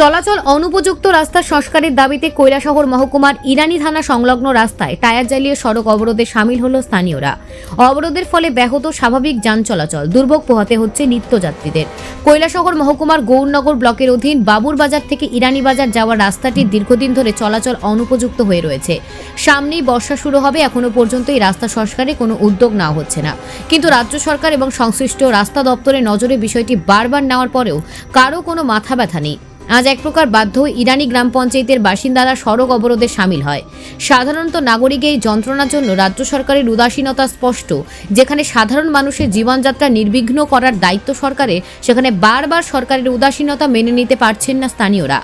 চলাচল অনুপযুক্ত রাস্তা সংস্কারের দাবিতে কৈলাসহর মহকুমার ইরানি থানা সংলগ্ন রাস্তায় টায়ার জ্বালিয়ে সড়ক অবরোধে সামিল হল স্থানীয়রা। অবরোধের ফলে ব্যাহত স্বাভাবিক যান চলাচল, দুর্ভোগ পোহাতে হচ্ছে নিত্যযাত্রীদের। কৈলাসহর মহকুমার গৌরনগর ব্লকের অধীন বাবুর বাজার থেকে ইরানি বাজার যাওয়ার রাস্তাটি দীর্ঘদিন ধরে চলাচল অনুপযুক্ত হয়ে রয়েছে। সামনেই বর্ষা শুরু হবে, এখনও পর্যন্ত এই রাস্তা সংস্কারে কোনো উদ্যোগ নেওয়া হচ্ছে না। কিন্তু রাজ্য সরকার এবং সংশ্লিষ্ট রাস্তা দপ্তরের নজরে বিষয়টি বারবার নেওয়ার পরেও কারও কোনো মাথা ব্যথা নেই। আজ এক প্রকার বাধ্য ইরানি গ্রাম পঞ্চায়েতের বাসিন্দারা সড়ক অবরোধে সামিল হয়। সাধারণত নাগরিক এই যন্ত্রণার জন্য রাজ্য সরকারের উদাসীনতা স্পষ্ট। যেখানে সাধারণ মানুষের জীবনযাত্রা নির্বিঘ্ন করার দায়িত্ব সরকারের সেখানে বারবার সরকারের উদাসীনতা মেনে নিতে পারছেন না স্থানীয়রা।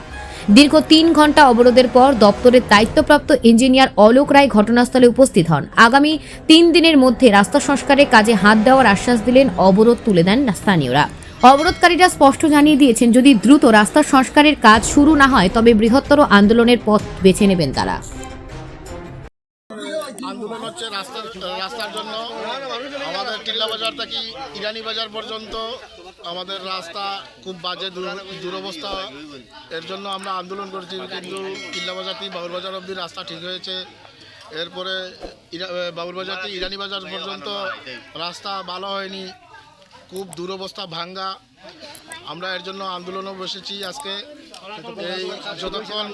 দীর্ঘ তিন ঘণ্টা অবরোধের পর দপ্তরের দায়িত্বপ্রাপ্ত ইঞ্জিনিয়ার অলোক রায় ঘটনাস্থলে উপস্থিত হন। আগামী তিন দিনের মধ্যে রাস্তা সংস্কারের কাজে হাত দেওয়ার আশ্বাস দিলেন, অবরোধ তুলে দেন স্থানীয়রা। অবরোধকারীরা স্পষ্ট জানিয়ে দিয়েছেন, যদি দ্রুত রাস্তা সংস্কারের কাজ শুরু না হয়, তবে বৃহত্তর আন্দোলনের পথ বেছে নেবেন তারা। আন্দোলন হচ্ছে রাস্তার রাস্তার জন্য। আমাদের টিল্লা বাজার থেকে ইরানি বাজার পর্যন্ত আমাদের রাস্তা খুব বাজে দুরবস্থা। এর জন্য আমরা আন্দোলন করেছি, কিন্তু টিল্লা বাজার থেকে বাবুর বাজার অবধি রাস্তা ঠিক হয়েছে। এরপরে বাবুর বাজার থেকে ইরানি বাজার পর্যন্ত রাস্তা ভালো হয়নি। খুব দুরবস্থা, ভাঙ্গা। আমরা এর জন্য আন্দোলনও বসেছি আজকে। এই যতক্ষণ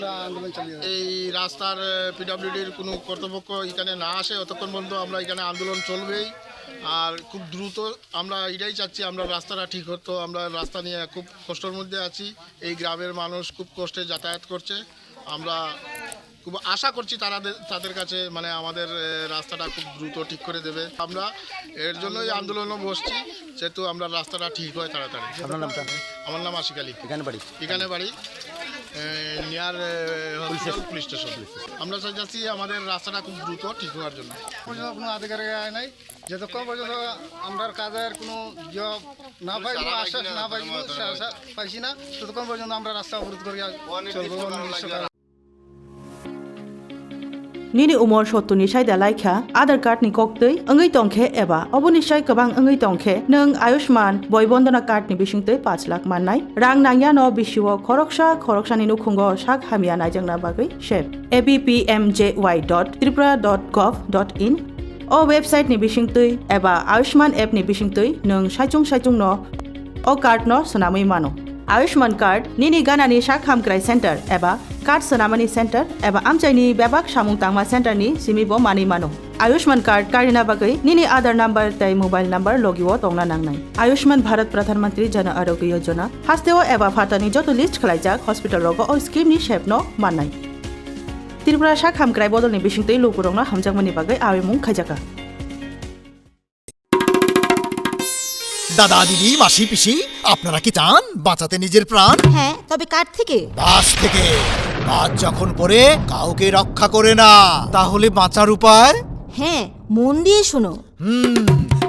এই রাস্তার পিডাব্লিউডির কোনো কর্তৃপক্ষ এখানে না আসে ততক্ষণ পর্যন্ত আমরা এখানে আন্দোলন চলবেই। আর খুব দ্রুত আমরা এটাই চাচ্ছি, আমরা রাস্তাটা ঠিক হতো আমরা রাস্তা নিয়ে খুব কষ্টের মধ্যে আছি। এই গ্রামের মানুষ খুব কষ্টে যাতায়াত করছে। আমরা খুব আশা করছি তারা তাদের কাছে মানে আমাদের রাস্তাটা খুব দ্রুত ঠিক করে দেবে। আমরা এর জন্যই আন্দোলনও বসছি যেহেতু আমরা রাস্তাটা ঠিক হয় তাড়াতাড়ি। আপনার নামটা? আমার নাম আশিক আলী। এখানে বাড়ি? এখানে বাড়ি নিয়ার পুলিশ স্টেশন। আমরা চাইছি আমাদের রাস্তাটা খুব দ্রুত ঠিক হওয়ার জন্য। পর্যন্ত কোনো আধিকারিক আয় নাই। যতক্ষণ পর্যন্ত আমরা কাজের কোনো জব না পাই আশ্বাস না পাই আশা পাইছি না। ততক্ষণ পর্যন্ত আমরা রাস্তা অবরোধ করি চলবো। Nini umor shotu ni shai da laika Aadhaar card ni kok tui Angai tongkhe eba Oboni shai kabang angai tongkhe Nung Ayushman Boy bondana card ni bising tui 5 lakh man nai Rang nangya no bishiwo Khoroksha Khoroksha ni nukhungo Shak hamia na jangna bagui Shep abpmjy.tripura.gov.in O website ni bising tui Eba Ayushman app ni bising tui Nung shaichung shaichung no O card no sonamui mano Ayushman card, নিনি গানানি শাক হামক্রাই centre, এবা card সোনামানি centre, এবা আমচাইনি বেবাক সামুং তাংমা সেন্টারনি সিমিবো মানি মানো। Ayushman card কারিনা বাগৈ, নিনি আধার নাম্বার তাই মোবাইল নাম্বার লগিও তংনা নাংনাই। আয়ুষ্মান ভারত প্রধানমন্ত্রী জন আরোগ্য যোজনা, হাস্তেও এবা ফাটানি যত লিস্ট খালাইজাক, হসপিটাল রগ ও স্কিমনি শেপনো মাননাই। ত্রিপুরা শাক হামক্রাই বদলনি বিসিংতৈ লুকুরংনা হামজাকমানি বাগৈ আওয়েমুং খাইজাকা। দাদা দিদি মাসি পিসি আপনারা কি চান বাঁচাতে নিজের প্রাণ? হ্যাঁ তবে কার থেকে? বাস থেকে। বাস যখন পড়ে কাউকে রক্ষা করে না। তাহলে বাঁচার উপায়? হ্যাঁ মন দিয়ে শোনো। হুম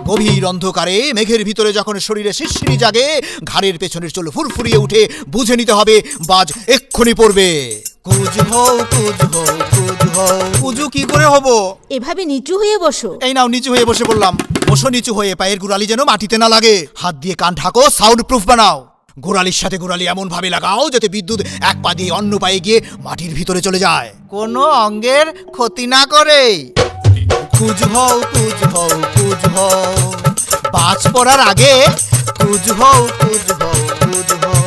গভীর অন্ধকারে মেঘের ভিতরে যখন শরীরে শিরশিরি জাগে ঘাড়ের পেছনের চুল ফুরফুরিয়ে উঠে বুঝে নিতে হবে বাজ এক্ষুনি পড়বে। কুজ হও কুজ হও কুজ হও। কুজু কি করে হব? এভাবে নিচু হয়ে বসো। এই নাও নিচু হয়ে বসে বললাম বসো নিচু হয়ে, পায়ের গোড়ালি যেন মাটিতে না লাগে। হাত দিয়ে কান ঢাকো সাউন্ড প্রুফ বানাও। গোড়ালির সাথে গোড়ালি এমন ভাবে লাগাও যাতে বিদ্যুৎ এক পা দিয়ে অন্য পায়ে গিয়ে মাটির ভিতরে চলে যায়। কোনো অঙ্গের ক্ষতি না করে। কুজ হও কুজ হও কুজ হও। বাজ পড়ার আগে কুজ হও কুজ হও কুজ হও।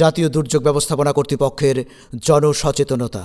জাতীয় দুর্যোগ ব্যবস্থাপনা কর্তৃপক্ষের জনসচেতনতা।